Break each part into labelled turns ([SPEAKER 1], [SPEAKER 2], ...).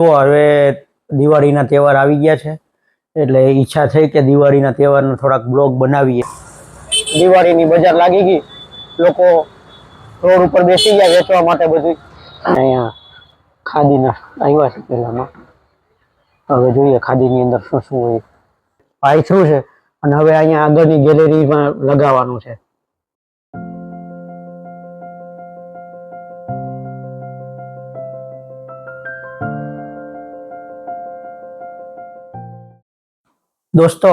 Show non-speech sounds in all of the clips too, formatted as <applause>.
[SPEAKER 1] તો હવે દિવાળીના તહેવાર આવી ગયા છે. એટલે ઈચ્છા થઈ કે દિવાળીના તહેવારનો થોડાક બ્લોગ બનાવીએ. દિવાળીની બજાર લાગી ગઈ. લોકો રોડ ઉપર બેસી ગયા વેચવા માટે બધું અહીંયા ખાદીના આવ્યા છે પહેલામાં. હવે જોઈએ ખાદીની અંદર શું શું હોય. પાય થ્રુ છે. અને હવે અહીંયા આગળની ગેલેરીમાં લગાવવાનું છે. દોસ્તો,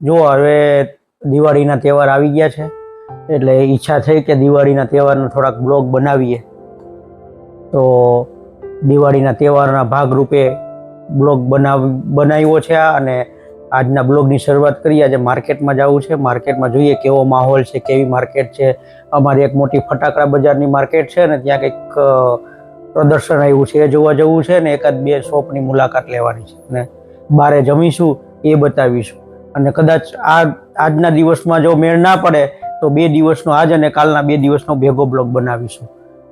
[SPEAKER 1] જુઓ, હવે દિવાળીના તહેવાર આવી ગયા છે, એટલે ઈચ્છા થઈ કે દિવાળીના તહેવારનો થોડાક બ્લોગ બનાવીએ. તો દિવાળીના તહેવારના ભાગરૂપે બ્લોગ બનાવ, બનાવ્યો છે આ, અને આજના બ્લોગની શરૂઆત કરીએ. આજે માર્કેટમાં જવું છે. માર્કેટમાં જોઈએ કેવો માહોલ છે, કેવી માર્કેટ છે. અમારી એક મોટી ફટાકડા બજારની માર્કેટ છે ને ત્યાં કંઈક પ્રદર્શન આવ્યું છે એ જોવા જવું છે, ને એકાદ બે શોપની મુલાકાત લેવાની છે. અને બારે જમીશું એ બતાવીશું. અને કદાચ આ આજના દિવસમાં જો મેળ ના પડે, તો બે દિવસનો આજ અને કાલના બે દિવસનો ભેગો બ્લોગ બનાવીશું.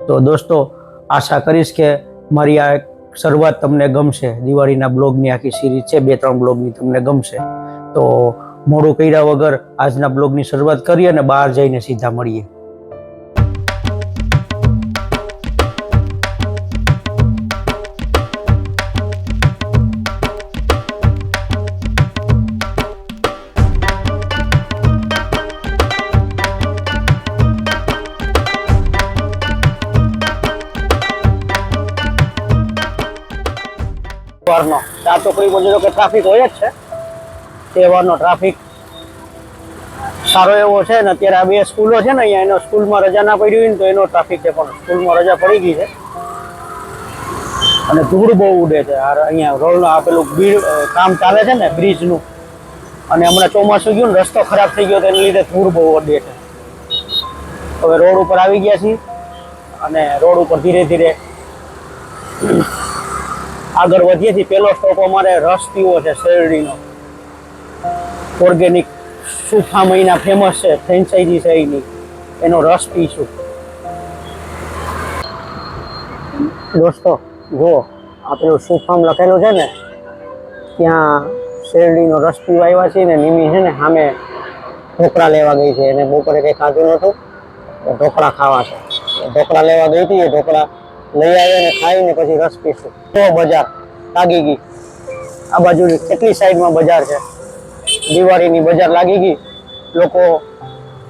[SPEAKER 1] તો દોસ્તો, આશા કરીશ કે મારી આ શરૂઆત તમને ગમશે. દિવાળીના બ્લોગની આખી સિરીઝ છે, બે ત્રણ બ્લોગની તમને ગમશે. તો મોડું કર્યા વગર આજના બ્લોગની શરૂઆત કરીએ અને બહાર જઈને સીધા મળીએ. તહેવારનો ત્યાં તો કોઈ બોલ્યો કે ટ્રાફિક હોય જ છે. તહેવારનો ટ્રાફિક સારો એવો છે ને અત્યારે આ બે સ્કૂલો છે ને અહીંયા એનો સ્કૂલમાં રજા ના પડી હોય ને તો એનો ટ્રાફિક છે પણ સ્કૂલમાં રજા પડી ગઈ છે. અને ધૂળ બહુ ઉડે છે. અહીંયા રોડ આ પેલું બીડ કામ ચાલે છે ને બ્રિજનું. અને હમણાં ચોમાસું ગયું ને, રસ્તો ખરાબ થઈ ગયો તો એને લીધે ધૂળ બહુ ઉડે છે. હવે રોડ ઉપર આવી ગયા છીએ. અને રોડ ઉપર ધીરે ધીરે આગળ વધીએ છીએ. પહેલો સ્ટોપ અમારે રસ પીવો છે શેરડીનો. ઓર્ગેનિક સુખા મહિના ફેમસ છે ફ્રેન્ચાઇઝી છે એની. એનો રસ પીશું. દોસ્તો, જુઓ, આપણે સુફામ લખેલું છે ને, ત્યાં શેરડીનો રસ પીવા આવ્યા છીએ ને, નિમી છે ને, સામે ઢોકળા લેવા ગઈ છે. એને બપોરે કંઈ ખાધું નહોતું ઢોકળા ખાવા છે. ઢોકળા લેવા ગઈ હતી એ ઢોકળા લઈ આવીને ખાઈને પછી રસ પીશું તો બજાર લાગી ગઈ. આ બાજુ કેટલી સાઈડમાં બજાર છે? દિવાળીની બજાર લાગી ગઈ. લોકો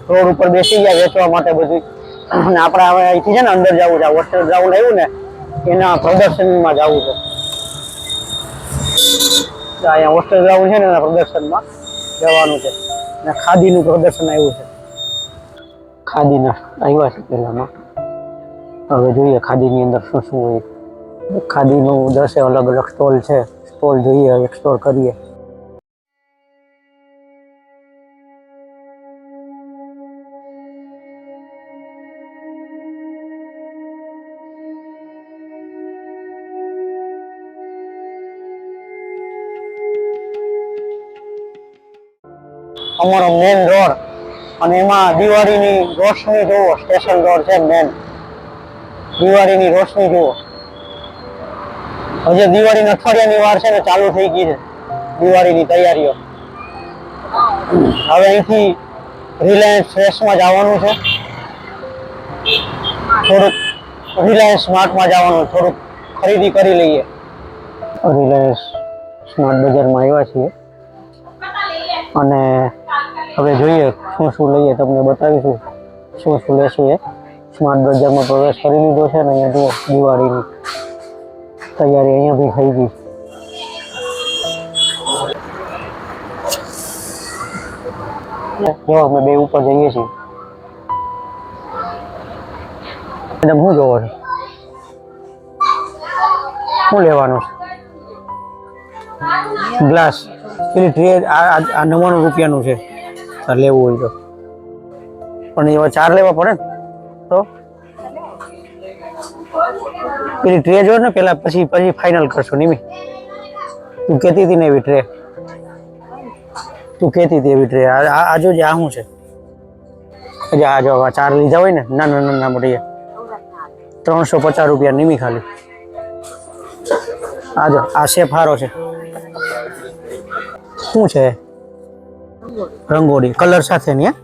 [SPEAKER 1] રોડ ઉપર બેસી ગયા વેચવા માટે બધું અને આપણે હવે અહીંથી છે ને અંદર જવું છે. હોસ્ટેલ ગ્રાઉન્ડ આવ્યું ને, એના પ્રદર્શનમાં જવું છે. અહીંયા હોસ્ટેલ ગ્રાઉન્ડ છે ને, એના પ્રદર્શનમાં જવાનું છે. અને ખાદીનું પ્રદર્શન આવ્યું છે. ખાદીના, આવ્યા છે પહેલામાં. હવે જોઈએ ખાદીની અંદર શું શું હોય. ખાદીનું દસે અલગ અલગ સ્ટોલ છે. સ્ટોલ જોઈએ એક્સપ્લોર કરીએ. અમારો મેન રોડ અને એમાં દિવાળીની રોશની જુઓ સ્ટેશન રોડ છે મેન દિવાળીની રોશની જુઓ. હજી દિવાળીના અઠવાડિયાની વાર છે ને ચાલુ થઈ ગઈ છે દિવાળીની તૈયારીઓ. હવે અહીંથી રિલાયન્સ ફ્રેશમાં જવાનું છે. થોડુંક રિલાયન્સ સ્માર્ટમાં જવાનું, થોડુંક ખરીદી કરી લઈએ. રિલાયન્સ સ્માર્ટ બજારમાં આવ્યા છીએ. અને હવે જોઈએ શું શું લઈએ, તમને બતાવીશું. શું શું લેશું એ. સ્માર્ટ બજારમાં પ્રવેશ કરી લીધો છે ને અહીંયા જુઓ, દિવાળીની તૈયારી અહીંયા બી થઈ ગઈ જો, અમે બે ઉપર જઈએ છીએ. મેડમ શું જોવો છો? શું લેવાનું છે? ગ્લાસ. પેલી ટ્રે, આ નવ્વાણું રૂપિયાનું છે. લેવું હોય તો. પણ એવા ચાર લેવા પડે ને? તો? પેલી ટ્રે જો ને પેલા પછી પછી ફાઇનલ કરશું, નિમી. તું કહેતી હતી ને એવી ટ્રે. તું કહેતી હતી એવી ટ્રે. આ આ આ જોજે, આ શું છે? હજી આ જો આ ચાર લીધા હોય ને, નાના નાના મોટી ત્રણસો પચાસ રૂપિયા નિમી ખાલી. આ જો, આ શેપ હારો છે. શું છે? રંગોળી. કલર સાથે ની, હે?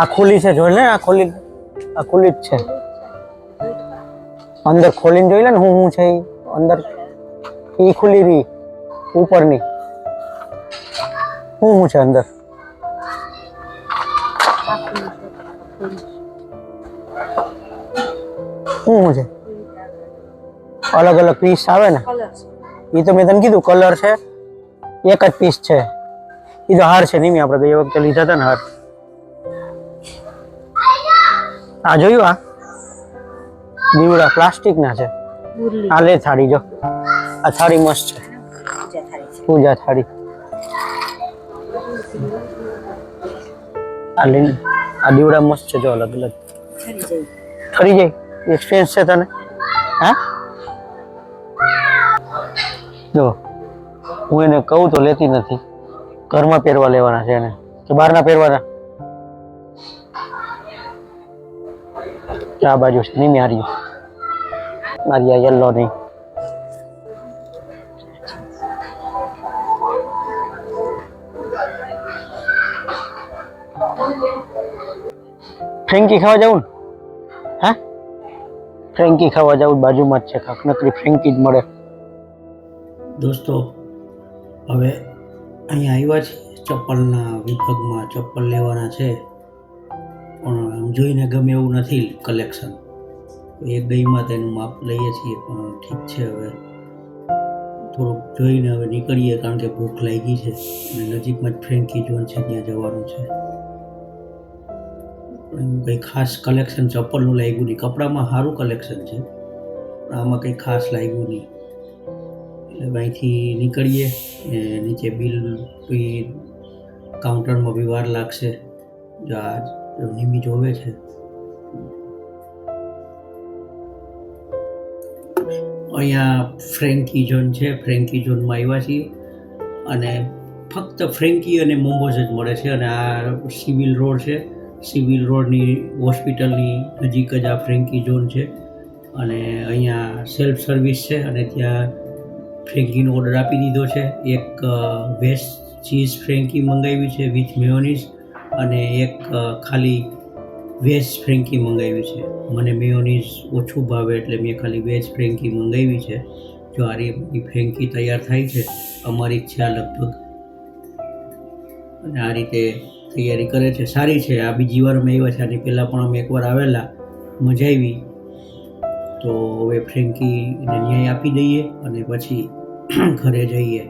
[SPEAKER 1] આ ખુલ્લી છે, જોઈ લે, આ ખુલ્લી આ ખુલ્લી જ છે. અંદર ખોલીને જોઈ લે ને હું હું છે. અંદર એ ખુલ્લી રહી, ઉપરની. હું હું છે અંદર? શું હું છે? અલગ અલગ પીસ આવે ને? એ તો મેં તને કીધું કલર છે, એક જ પીસ છે. એ તો હાર છે નહીં આપણે ગઈ વખતે લીધા હતા ને હાર. આ જોયું આ? દીવડા પ્લાસ્ટિક ના છે. આ લે થાળી જો. આ થાળી મસ્ત છે. પૂજા થાળી આ લે આ દીવડા મસ્ત છે જો અલગ અલગ. ફરી જાય. એક્સપિરિયન્સ છે તને. હા? જો હું એને કહું તો લેતી નથી. ઘરમાં પહેરવા લેવાના છે એને. કે બહારના પહેરવાના? આ બાજુ છે નહીં મારી આ યલો નહીં ફ્રેન્કી ખાવા જવું ને? હા? ફ્રેન્કી ખાવા જવું બાજુમાં જ છે કાંક. નકરી ફ્રેન્કી જ મળે. દોસ્તો, હવે અહીંયા આવ્યા છે ચપ્પલના વિભાગમાં ચપ્પલ લેવાના છે. પણ જોઈને ગમે એવું નથી કલેક્શન એક ગઈમાં તેનું માપ લઈએ છીએ, પણ ઠીક છે હવે. થોડુંક જોઈને હવે નીકળીએ, કારણ કે ભૂખ લાગી છે. અને નજીકમાં જ ફ્રેન્કી જોન છે, ત્યાં જવાનું છે. કંઈ ખાસ કલેક્શન ચપ્પલનું લાગ્યું નહીં. કપડામાં સારું કલેક્શન છે આમાં કંઈ ખાસ લાગ્યું નહીં. એટલે અહીંથી નીકળીએ નીચે બિલ કાઉન્ટરમાં બી વાર લાગશે. જો આ નિમી જોવે છે. અહીંયા ફ્રેન્કી ઝોન છે. ફ્રેન્કી ઝોનમાં આવ્યા છીએ. અને ફક્ત ફ્રેન્કી અને મોમોઝ જ મળે છે. અને આ સિવિલ રોડ છે. સિવિલ રોડની હોસ્પિટલની નજીક જ આ ફ્રેન્કી ઝોન છે. અને અહીંયા સેલ્ફ સર્વિસ છે. અને ત્યાં ફ્રેન્કીનો ઓર્ડર આપી દીધો છે. એક વેજ ચીઝ ફ્રેન્કી મંગાવી છે વિથ મેયોનીઝ. અને એક ખાલી વેજ ફ્રેન્કી મંગાવી છે. મને મેયોનીઝ ઓછું ભાવે એટલે મેં ખાલી વેજ ફ્રેન્કી મંગાવી છે. જો આ રીતની ફ્રેન્કી તૈયાર થાય છે, અમારી ઈચ્છા લગભગ અને આ રીતે તૈયારી કરે છે. સારી છે. આ બીજી વાર અમે આવ્યા છે. આની પહેલાં પણ અમે એકવાર આવેલા. મજા આવી. તો હવે ફ્રેન્કીને ન્યાય આપી દઈએ અને પછી ઘરે જઈએ.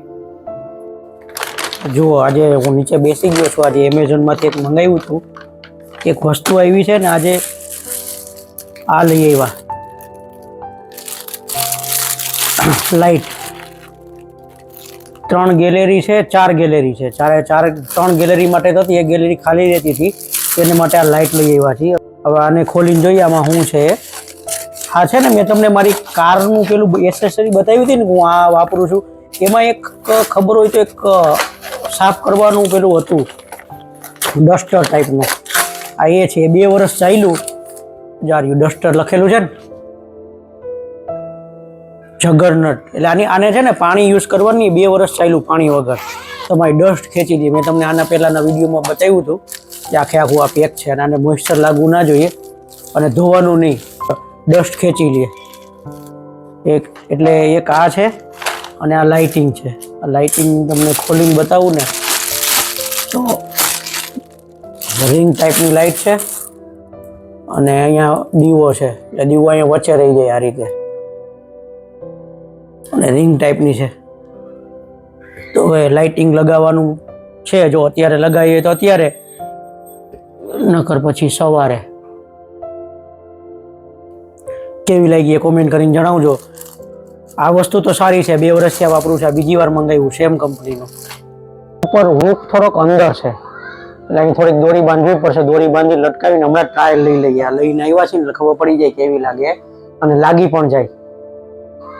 [SPEAKER 1] જુઓ, આજે હું નીચે બેસી ગયો છું. આજે એમેઝોનમાંથી એક મંગાવ્યું હતું. એક વસ્તુ આવી છે ને, આજે આ લઈ આવ્યા. લાઈટ ત્રણ ગેલેરી છે, ચાર ગેલેરી છે. ચારે ચાર, ત્રણ ગેલેરી માટે તો હતી, એક ગેલેરી ખાલી રહેતી હતી. તેને માટે આ લાઈટ લઈ આવ્યા છીએ. હવે આને ખોલીને જોઈએ આમાં શું છે. હા છે ને, મેં તમને મારી કારનું પેલું એસેસરી બતાવી હતી ને, હું આ વાપરું છું. એમાં એક ખબર હોય તો એક સાફ કરવાનું પેલું હતું. ડસ્ટર ટાઈપનું આ એ છે બે વર્ષ ચાલ્યું. જાર્યું, ડસ્ટર લખેલું છે ને? જગરનટ. એટલે આની આને છે ને પાણી યુઝ કરવાની બે વર્ષ ચાલ્યું પાણી વગર. તમારી ડસ્ટ ખેંચી દે. મેં તમને આના પહેલાંના વિડીયોમાં બતાવ્યું હતું કે આખે આખું આ પેક છે અને આને મોઇસ્ચર લાગવું ના જોઈએ અને ધોવાનું નહીં. ડસ્ટ ખેંચી લે. એક એટલે એક આ છે અને આ લાઇટિંગ છે. લાઇટિંગ તમને ખોલીને બતાવું ને, તો રિંગ ટાઈપની લાઇટ છે. અને અહીંયા દીવો છે, એટલે દીવો અહીંયા વચ્ચે રહી જાય આ રીતે. અને રિંગ ટાઈપની છે. તો હવે લાઇટિંગ લગાવવાનું છે, જો અત્યારે લગાવીએ તો અત્યારે, નકર પછી સવારે. કેવી લાગી એ કોમેન્ટ કરીને જણાવજો. આ વસ્તુ તો સારી છે બે વર્ષ ત્યાં વાપરું છે આ બીજી વાર મંગાવ્યું સેમ કંપનીનું. ઉપર હુક થોડોક અંદર છે. એટલે અહીં થોડીક દોરી બાંધવી પડશે દોરી બાંધી લટકાવીને હમણાં ટ્રાયલ લઈ લઈએ. આ લઈને આવ્યા છે ને ખબર પડી જાય કેવી લાગે અને લાગી પણ જાય.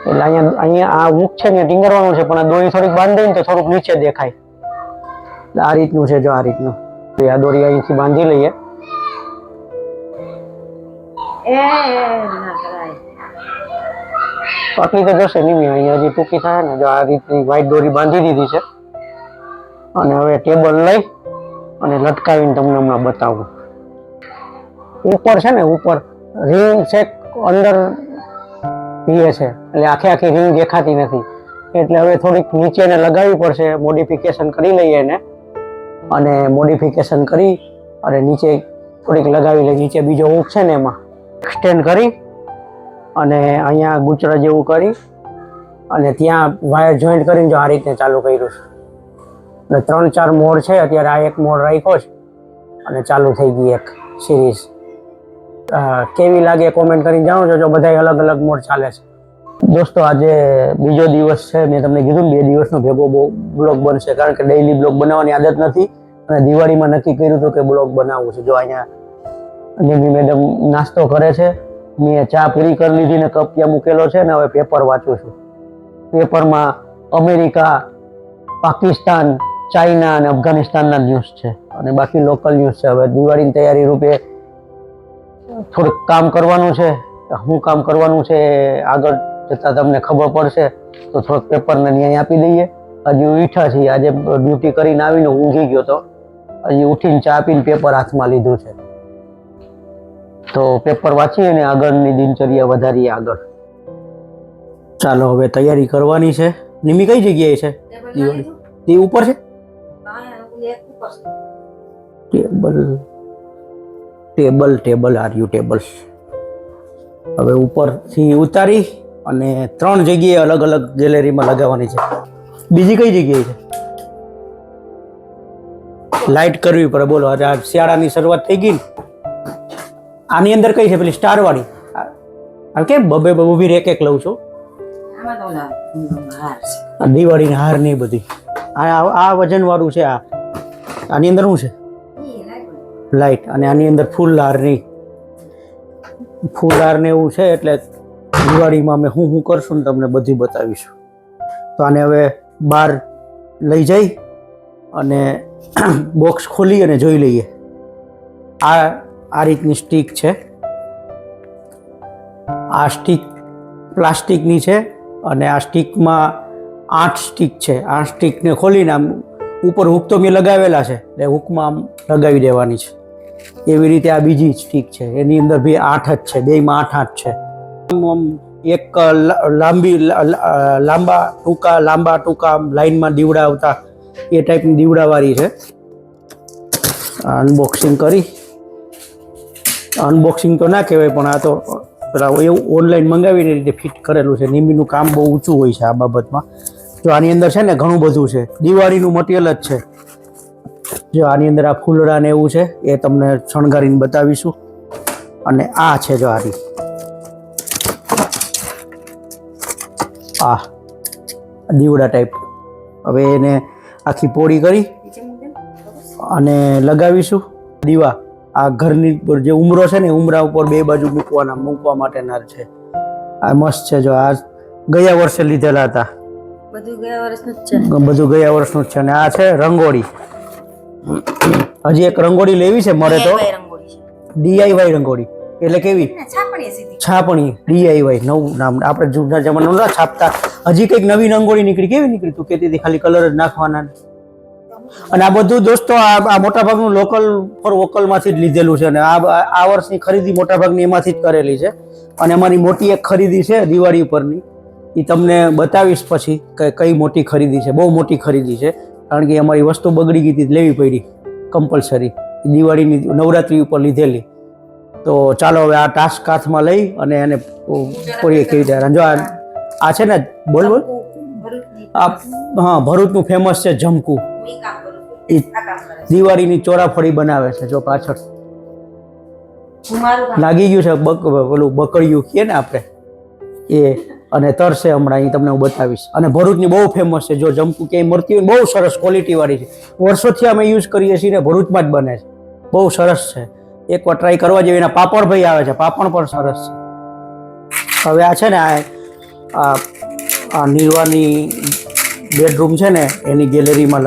[SPEAKER 1] એટલે અહીંયા અહીંયા આ હુક છે ને ટીંગરવાનું છે પણ આ દોરી થોડીક બાંધી ને તો થોડુંક નીચે દેખાય. આ રીતનું છે જો આ રીતનું. તો આ દોરી અહીંથી બાંધી લઈએ.
[SPEAKER 2] એ ના
[SPEAKER 1] તો જશે નહીં અહીંયા હજી ટૂંકી થાય ને, જો આ રીતની વ્હાઈટ દોરી બાંધી દીધી છે. અને હવે ટેબલ લઈ અને લટકાવીને તમને હમણાં બતાવું. ઉપર છે ને, ઉપર રિંગ છે અંદર પીએ છે. એટલે આખી આખી રિંગ દેખાતી નથી. એટલે હવે થોડીક નીચેને લગાવવી પડશે મોડિફિકેશન કરી લઈએ એને. અને મોડિફિકેશન કરી અને નીચે થોડીક લગાવી લઈએ. નીચે બીજો ઊંઘ છે ને એમાં. એક્સટેન્ડ કરી અને અહીંયા ગુચરા જેવું કરી અને ત્યાં વાયર જોઈન્ટ કરીને જો આ રીતે ચાલુ કર્યું છે. અને ત્રણ ચાર મોડ છે, અત્યારે આ એક મોડ રાખ્યો છે અને ચાલુ થઈ ગઈ એક સિરીઝ કેવી લાગે કોમેન્ટ કરીને જાણો છો બધા અલગ અલગ મોડ ચાલે છે. દોસ્તો, આજે બીજો દિવસ છે, મેં તમને કીધું બે દિવસનો ભેગો બહુ બ્લોગ બનશે, કારણ કે ડેઈલી બ્લોગ બનાવવાની આદત નથી. અને દિવાળીમાં નક્કી કર્યું હતું કે બ્લોગ બનાવવું છે. જો અહીંયા નિમી મેડમ નાસ્તો કરે છે મેં ચા પૂરી કરી લીધી ને કપ ત્યાં મૂકેલો છે ને હવે પેપર વાંચું છું. પેપરમાં અમેરિકા, પાકિસ્તાન, ચાઇના અને અફઘાનિસ્તાનના ન્યૂઝ છે અને બાકી લોકલ ન્યૂઝ છે. હવે દિવાળીની તૈયારી રૂપે થોડુંક કામ કરવાનું છે. શું કામ કરવાનું છે આગળ જતાં તમને ખબર પડશે, તો થોડોક પેપરને ન્યાય આપી દઈએ. હજી ઉઠ્યા છીએ. આજે ડ્યુટી કરીને આવીને ઊંઘી ગયો તો હજી ઉઠીને ચા પીને પેપર હાથમાં લીધું છે. તો પેપર વાંચી અને આગળની દિનચર્યા વધારીએ આગળ. ચાલો હવે તૈયારી કરવાની છે. નિમી કઈ જગ્યાએ છે? દિવાળી તે ઉપર છે? Table table table R U table હવે ઉપરથી ઉતારી અને ત્રણ જગ્યાએ અલગ અલગ ગેલેરીમાં લગાવવાની છે. બીજી કઈ જગ્યાએ છે? લાઇટ કરવી પડે. બોલો આજે આ શિયાળાની શરૂઆત થઈ ગઈ ને? આની અંદર કઈ છે? પેલી સ્ટાર વાળી. કેમ બબે ઊભી રેક એક લઉં છું? દિવાળીની હાર નહીં બધી. આ વજન વાળું છે આ. આની અંદર શું છે? લાઈટ અને આની અંદર ફૂલ હાર નહીં ફૂલ હારને એવું છે એટલે દિવાળીમાં અમે હું હું કરશું ને તમને બધું બતાવીશું. તો આને હવે બહાર લઈ જઈ અને <clears throat> બોક્સ ખોલી અને જોઈ લઈએ. આ આ રીતની સ્ટીક છે. આ સ્ટીક પ્લાસ્ટિકની છે અને આ સ્ટીકમાં આઠ સ્ટીક છે. આઠ સ્ટીકને ખોલીને આમ ઉપર હુક તો મેં લગાવેલા છે, એટલે હુકમાં આમ લગાવી દેવાની છે. એવી રીતે આ બીજી સ્ટીક છે. એની અંદર બી આઠ જ છે બેમાં આઠ આઠ છે. એક લાંબી, લાંબા ટૂંકા લાંબા ટૂંકા લાઈનમાં દીવડા આવતા એ ટાઈપની દીવડાવાળી છે. અનબોક્સિંગ કરી. અનબોક્સિંગ તો ના કહેવાય, પણ આ તો એવું ઓનલાઈન મંગાવીને રીતે ફિટ કરેલું છે. નિમીનું કામ બહુ ઊંચું હોય છે આ બાબતમાં. જો આની અંદર છે ને ઘણું બધું છે. દિવાળીનું મટીરિયલ જ છે. જો આની અંદર આ ફૂલડા ને એવું છે, એ તમને શણગારીને બતાવીશું. અને આ છે જો આની. આ દીવડા ટાઈપ હવે એને આખી પોળી કરી અને લગાવીશું. દીવા. આ ઘરની ઉપર જે ઉમરો છે ને ઉમરા ઉપર બે બાજુ મૂકવાના મૂકવા માટેના છે. આ મસ્ત છે જો આ ગયા વર્ષે લીધેલા હતા.
[SPEAKER 2] બધું ગયા વર્ષનું જ છે.
[SPEAKER 1] બધું ગયા વર્ષનું જ છે અને આ છે રંગોળી. હજી એક રંગોળી લેવી છે મારે તો. ડીઆઈવાય રંગોળી એટલે કેવી?
[SPEAKER 2] છાપણી.
[SPEAKER 1] ડીઆઈવાય નવું નામ. આપણે જૂના જમાનામાં છાપતા. હજી કંઈક નવી રંગોળી નીકળી. કેવી નીકળી તું? કહેતી હતી ખાલી કલર જ નાખવાના. અને આ બધું દોસ્તો, આ મોટાભાગનું લોકલ ફોર વોકલમાંથી જ લીધેલું છે અને આ આ વર્ષની ખરીદી મોટાભાગની એમાંથી જ કરેલી છે. અને અમારી મોટી એક ખરીદી છે, દિવાળી ઉપરની. એ તમને બતાવીશ પછી કે કઈ મોટી ખરીદી છે, બહુ મોટી ખરીદી છે. કારણ કે અમારી વસ્તુ બગડી ગઈ હતી, લેવી પડી કમ્પલસરી દિવાળીની નવરાત્રી ઉપર લીધેલી. તો ચાલો હવે આ ટાસ્ક હાથમાં લઈ અને એને પૂરી કેવી રીતે? જો આ છે ને? બોલ બોલ. આ હા ભરૂચનું ફેમસ છે જમકુ. એ. દિવાળીની ચોરાફળી બનાવે છે જો પાછળ. લાગી ગયું છે બક પેલું બકડિયું કહીએ ને આપણે? એ અને તરશે હમણાં અહીં તમને હું બતાવીશ. અને ભરૂચની બહુ ફેમસ છે જો જમકુ ક્યાંય મળતી હોય ને બહુ સરસ ક્વોલિટીવાળી છે. વર્ષોથી અમે યુઝ કરીએ છીએ ને ભરૂચમાં જ બને છે. બહુ સરસ છે. એકવાર ટ્રાય કરવા જેવી એના પાપડ ભાઈ આવે છે પાપડ પણ સરસ છે. હવે આ છે ને આ આ આ નીરવાની બેડરૂમ છે ને, એની ગેલેરીમાં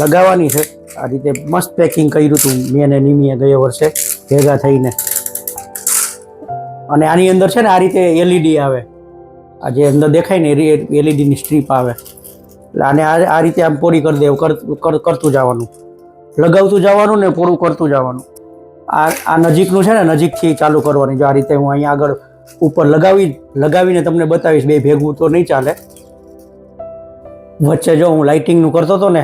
[SPEAKER 1] લગાવવાની છે. આ રીતે મસ્ત પેકિંગ કર્યું હતું મેં અને નિમીએ ગયા વર્ષે ભેગા થઈને. અને આની અંદર છે ને, આ રીતે એલઈડી આવે. આ જે અંદર દેખાય ને, એ એલઈડીની સ્ટ્રીપ આવે. એટલે આને આ રીતે આમ પૂરી કરી દેવું, કર- કર- કરતું જવાનું. લગાવતું જવાનું ને પૂરું કરતું જવાનું. આ આ નજીકનું છે ને, નજીકથી ચાલુ કરવાની. જો આ રીતે હું અહીંયા આગળ ઉપર લગાવી, લગાવીને તમને બતાવીશ, બે ભેગું તો નહીં ચાલે. વચ્ચે જો હું લાઇટિંગનું કરતો હતો ને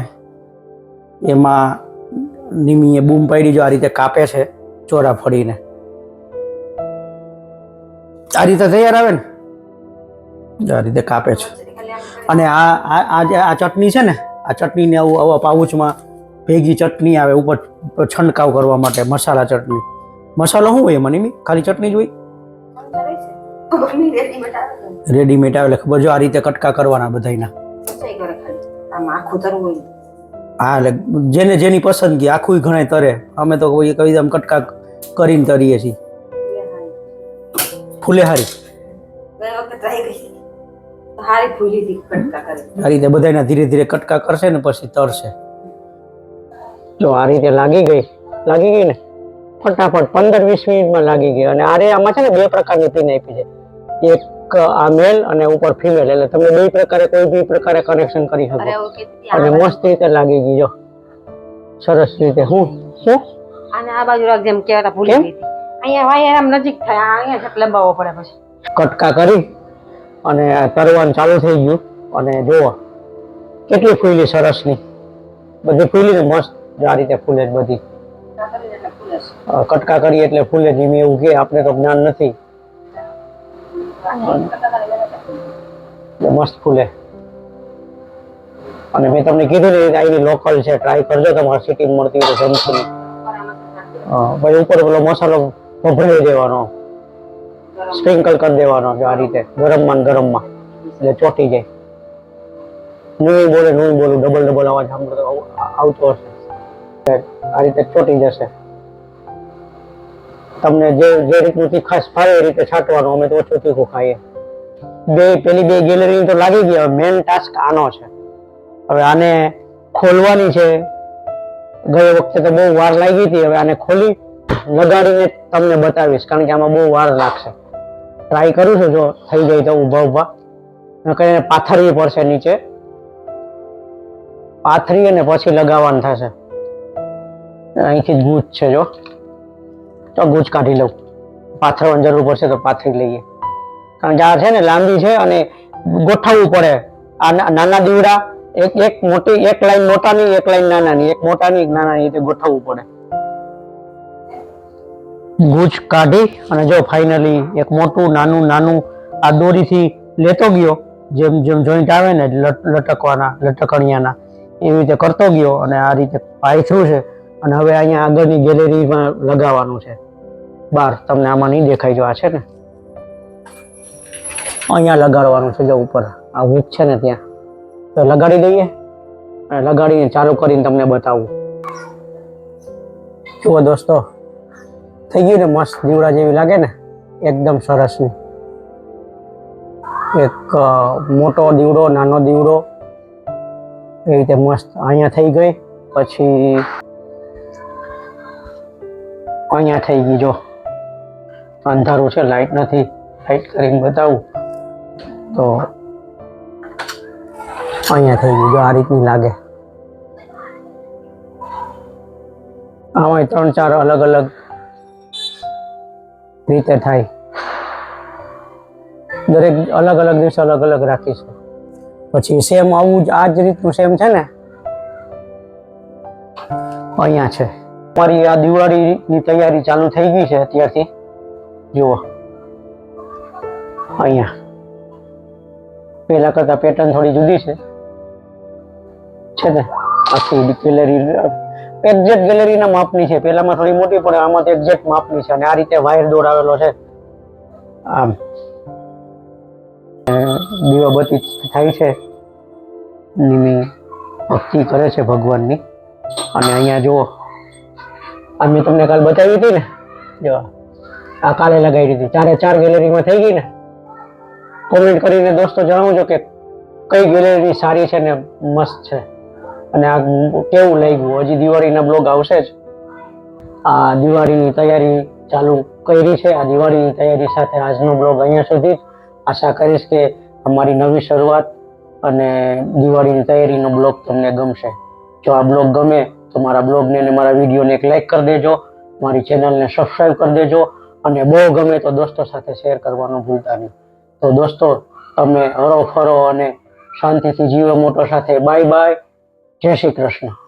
[SPEAKER 1] એમાં નિમીએ બૂમ પાડી જો આ રીતે કાપે છે ચોરા ફળીને. આ રીતે તૈયાર આવે ને આ રીતે કાપે છે. અને આ આ આ જે આ ચટણી છે ને આ ચટણીને આવું આવા પાઉચમાં ભેગી ચટણી આવે ઉપર છંટકાવ કરવા માટે મસાલા ચટણી. મસાલો શું હોય એમાં નિમી? ખાલી ચટણી જ હોય?
[SPEAKER 2] રેડીમેડ આવે
[SPEAKER 1] એટલે ખબર જો આ રીતે કટકા કરવાના બધાયના.
[SPEAKER 2] રસોઈ કરે ખાલી. આમ આખું તરવું હોય.
[SPEAKER 1] હા એટલે જેને જેની પસંદગી આખું ઘણે તરે. અમે તો કોઈ કવિ આમ કટકા કરીને તરીએ છીએ.
[SPEAKER 2] ફૂલેહારી.
[SPEAKER 1] આ રીતે બધાયના ધીરે ધીરે કટકા કરશે ને પછી તરશે. જો આ રીતે લાગી ગઈ. લાગી ગઈ ને? ફટાફટ પંદર વીસ મિનિટમાં લાગી ગઈ. અને આરે આમાં છે ને બે પ્રકારની પિન આપી છે. એક આ મેલ અને ઉપર ફિમેલ એટલે તમે બે પ્રકારે કોઈ બી પ્રકારે કનેક્શન કરી શકો. અને મસ્ત રીતે લાગી ગઈ જો. સરસ રીતે હું શું?
[SPEAKER 2] અને આ બાજુ રાખજે એમ કહેવાતા ભૂલી ગઈ અહીંયા વાયર આમ નજીક થાય અહીંયા છેક લંબાવવો પડે પછી.
[SPEAKER 1] કટકા કરી અને તરવાનું ચાલુ થઈ ગયું. અને જુઓ કેટલી ફૂલી સરસની બધી ફૂલી ને મસ્ત આ રીતે ફૂલે જ બધી. કટકા કરી એટલે ફૂલે જ એવું કે આપણે તો જ્ઞાન નથી. મસ્ત ફૂલે. અને મેં તમને કીધું ને અહીંની લોકલ છે ટ્રાય કરજો તમારે સિટીમાં મળતી હોય જમશે. પછી ઉપર પેલો મસાલો ભભરાઈ દેવાનો. સ્પ્રિંકલ કરી દેવાનો આ રીતે, ગરમમાં ગરમમાં. એટલે ચોટી જાય. નું બોલે નહીં બોલું ડબલ ડબલ અવાજ સાંભળતો આવ- આવતો હશે. આ રીતે ચોટી જશે. તમને જે જે રીતનું તીખાશ ફાવે એ રીતે છાંટવાનું, અમે તો ઓછું તીખું ખાઈએ. બે, પેલી બે ગેલેરી તો લાગી ગઈ હવે ટાસ્ક આનો છે. હવે આને ખોલવાની છે. ગઈ વખતે તો બહુ વાર લાગી હતી, હવે આને ખોલી લગાડીને તમને બતાવીશ, કારણ કે આમાં બહુ વાર લાગશે. ટ્રાય કરું છું, જો થઈ જાય તો ઊભા ઊભા. નકર પાથરવી પડશે નીચે. પાથરી અને પછી લગાવવાનું થશે. અહીંથી જ ગૂંચ છે, જો. તો કાઢી લઉં. પાથરવાની જરૂર પડશે તો પાથરી લઈએ. કારણ કે આ છે ને લાંબી છે અને ગોઠવવું પડે. આ નાના દીવડા, એક એક મોટી, એક લાઈન મોટાની, એક લાઈન નાનાની, એક મોટાની, એક નાનાની રીતે ગોઠવવું પડે. ગૂંચ કાઢી અને જો ફાઇનલી એક મોટું, નાનું નાનું આ દોરીથી લેતો ગયો, જેમ જેમ જોઈન્ટ આવે ને લટ- લટકવાના, લટકણિયાના, એવી રીતે કરતો ગયો અને આ રીતે પાયથરું છે અને હવે અહીંયા આગળની ગેલેરીમાં લગાવવાનું છે. બાર, તમને આમાં નહીં દેખાય જો છે ને. અહીંયા લગાડવાનું છે જો ઉપર. આ હુક છે ને ત્યાં. તો લગાડી દઈએ. અને લગાડીને ચાલુ કરીને તમને બતાવું. જુઓ દોસ્તો, થઈ ગયું ને મસ્ત દીવડા જેવી લાગે ને? એકદમ સરસની એક મોટો દીવડો, નાનો દીવડો. એ રીતે મસ્ત અહીંયા થઈ ગઈ. પછી અહીંયા થઈ ગઈ જો. અંધારું છે લાઈટ નથી. લાઈટ કરીને બતાવું. તો અહીંયા થઈ ગયું જો, આ રીતની લાગે. આમાં ત્રણ ચાર અલગ અલગ રીતે થાય. દરેક અલગ અલગ દિવસે અલગ અલગ રાખીશું. પછી સેમ આવું જ, આ જ રીતનું સેમ છે ને? અહીંયા છે. મારી આ દિવાળીની તૈયારી ચાલુ થઈ ગઈ છે અત્યારથી. જુઓ. અહીંયા. પહેલા કરતા પેટર્ન થોડી જુદી છે. છે ને? આખી ગેલેરી એક્ઝેક્ટ ગેલેરીના માપની છે. પહેલામાં થોડી મોટી, પણ આમાં તો એક્ઝેક્ટ માપની છે અને આ રીતે વાયર દોરાવેલો છે. આમ. દીવાબત્તી થાય છે. નિમી ભક્તિ કરે છે ભગવાનની. અને અહીંયા જુઓ. આ મેં તમને કાલ બતાવી હતી ને? જો. આ કાલે લગાવી દીધી. ચારે ચાર ગેલેરીમાં થઈ ગઈ ને? કોમેન્ટ કરીને દોસ્તો જણાવજો કે કઈ ગેલેરી સારી છે ને મસ્ત છે. અને આ કેવું લાગ્યું? હજી દિવાળીના બ્લોગ આવશે જ. આ દિવાળીની તૈયારી ચાલુ કરી છે. આ દિવાળીની તૈયારી સાથે આજનો બ્લોગ અહીંયા સુધી આશા કરીશ કે અમારી નવી શરૂઆત અને દિવાળીની તૈયારીનો બ્લોગ તમને ગમશે. જો આ બ્લોગ ગમે તો મારા બ્લોગને અને મારા વિડીયોને એક લાઈક કરી દેજો, મારી ચેનલને સબસ્ક્રાઈબ કરી દેજો, અને બહુ ગમે તો દોસ્તો સાથે શેર કરવાનું ભૂલતા નહીં. તો દોસ્તો, તમે હરો ફરો અને શાંતિથી જીવો મોટો સાથે. બાય બાય જય શ્રી કૃષ્ણ.